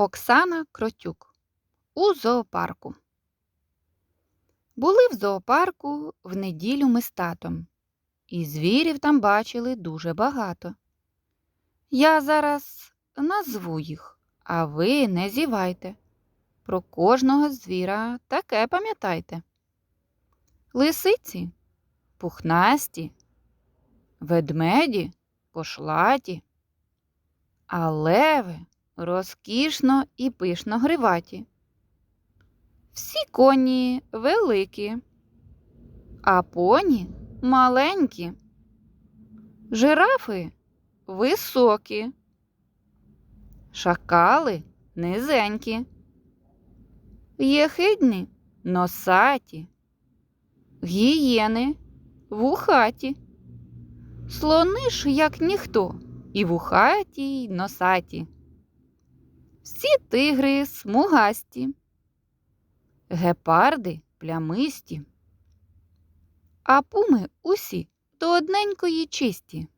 Оксана Кротюк у зоопарку. Були в зоопарку в неділю ми з татом, і звірів там бачили дуже багато. Я зараз назву їх, а ви не зівайте. Про кожного звіра таке пам'ятайте. Лисиці пухнасті, ведмеді пошлаті, а леви розкішно і пишно гриваті. Всі коні великі, а поні маленькі. Жирафи високі, шакали низенькі, єхидні носаті, гієни вухаті, слони ж, як ніхто, і вухаті, й носаті. Всі тигри смугасті, гепарди плямисті, а пуми усі до одненької чисті.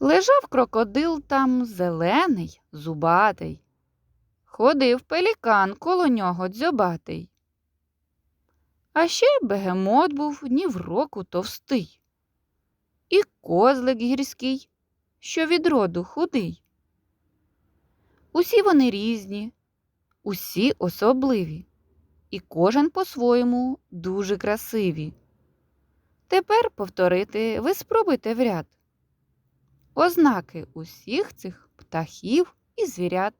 Лежав крокодил там зелений, зубатий, ходив пелікан коло нього дзьобатий. А ще бегемот був ні в року товстий, і козлик гірський, що від роду худий. Усі вони різні, усі особливі, і кожен по-своєму дуже красиві. Тепер повторити ви спробуйте в ряд. Ознаки усіх цих птахів і звірят.